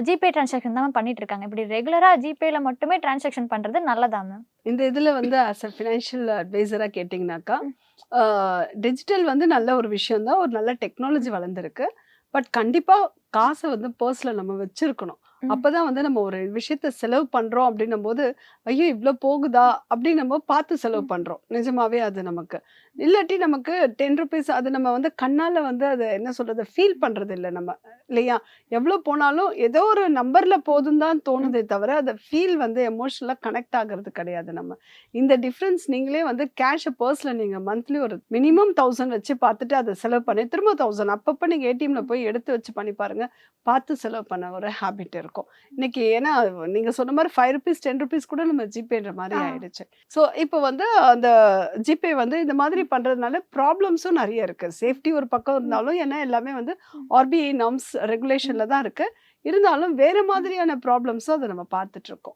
GPay transaction தான் பண்ணிட்டு இருக்காங்க இப்படி ரெகுலரா ஜிபேல மட்டுமே டிரான்சாக்ஷன் பண்றது நல்லதா மேம் இந்த இதில் வந்து அஸ் அ ஃபினான்ஷியல் அட்வைசராக கேட்டிங்கனாக்கா டிஜிட்டல் வந்து நல்ல ஒரு விஷயம் தான் ஒரு நல்ல டெக்னாலஜி வளர்ந்துருக்கு. பட் கண்டிப்பாக காசை வந்து பர்ஸில் நம்ம வச்சிருக்கணும். அப்பதான் வந்து நம்ம ஒரு விஷயத்த செலவு பண்றோம் அப்படின்னும் போது ஐயோ இவ்வளோ போகுதா? அப்படின்னு நம்ம பார்த்து செலவு. பண்றோம். நிஜமாவே அது நமக்கு. இல்லாட்டி நமக்கு டென் ருபீஸ் அது நம்ம வந்து கண்ணால வந்து அதை என்ன சொல்றது ஃபீல் பண்றது இல்லை நம்ம இல்லையா? எவ்வளோ போனாலும் ஏதோ ஒரு நம்பர்ல போதும் தான் தோணுதே தவிர அதை ஃபீல் வந்து எமோஷனலாக கனெக்ட் ஆகிறது கிடையாது நம்ம. இந்த டிஃப்ரென்ஸ் நீங்களே வந்து கேஷை பர்ஸில் நீங்கள் மந்த்லி ஒரு மினிமம் தௌசண்ட் வச்சு பார்த்துட்டு அதை செலவு பண்ணி திரும்ப தௌசண்ட் அப்பப்போ நீங்கள் ஏடிஎம்ல போய் எடுத்து வச்சு பண்ணி பாருங்க. பார்த்து செலவு பண்ண ஒரு ஹேபிட் இருக்கும். இன்னைக்கு ஏன்னா நீங்கள் சொன்ன மாதிரி ஃபைவ் ருபீஸ் டென் ருபீஸ் கூட நம்ம ஜிபேன்ற மாதிரி. ஆயிடுச்சு. ஸோ இப்போ வந்து அந்த ஜிபே வந்து இந்த மாதிரி பண்ணுறதுனால ப்ராப்ளம்ஸும் நிறைய இருக்கு. சேஃப்டி ஒரு பக்கம் இருந்தாலும் ஏன்னா எல்லாமே வந்து ஆர்பிஐ நார்ம்ஸ் ரெகுலேஷனில் தான் இருக்கு. இருந்தாலும் வேற மாதிரியான ப்ராப்ளம்ஸும் அதை நம்ம பார்த்துட்டு இருக்கோம்.